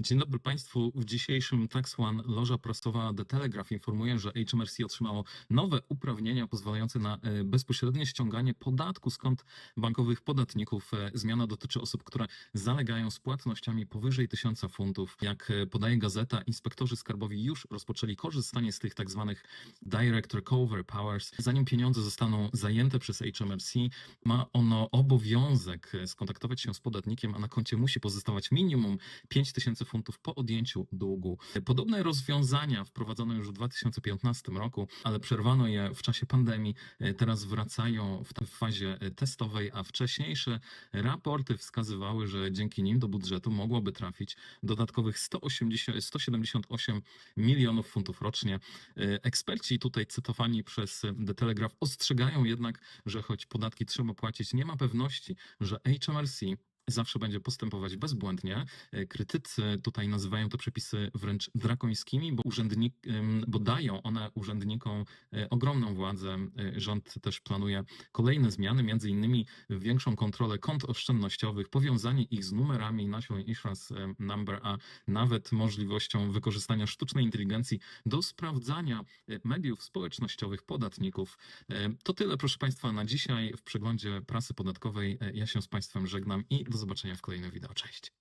Dzień dobry Państwu. W dzisiejszym Tax One loża prasowa The Telegraph informuje, że HMRC otrzymało nowe uprawnienia pozwalające na e, bezpośrednie ściąganie podatku z bankowych podatników. E, Zmiana dotyczy osób, które zalegają z płatnościami powyżej 1000 funtów. Jak e, podaje gazeta, inspektorzy skarbowi już rozpoczęli korzystanie z tych tak zwanych direct recover powers. Zanim pieniądze zostaną zajęte przez HMRC, ma ono obowiązek skontaktować się z podatnikiem, a na koncie musi pozostawać minimum 5000 funtów po odjęciu długu. Podobne rozwiązania wprowadzono już w 2015 roku, ale przerwano je w czasie pandemii. Teraz wracają w, fazie testowej, a wcześniejsze raporty wskazywały, że dzięki nim do budżetu mogłoby trafić dodatkowych 180, 178 milionów funtów rocznie. Eksperci tutaj cytowani przez The Telegraph ostrzegają jednak, że choć podatki trzeba płacić, nie ma pewności, że HMRC zawsze będzie postępować bezbłędnie. E, Krytycy tutaj nazywają te przepisy wręcz drakońskimi, bo, urzędnik, bo dają one urzędnikom e, ogromną władzę. E, Rząd też planuje kolejne zmiany, między innymi większą kontrolę kont oszczędnościowych, powiązanie ich z numerami National Insurance Number, a nawet możliwością wykorzystania sztucznej inteligencji do sprawdzania mediów społecznościowych podatników. To tyle, proszę Państwa, na dzisiaj w przeglądzie prasy podatkowej. Ja się z Państwem żegnam i do zobaczenia w kolejnym wideo. Cześć.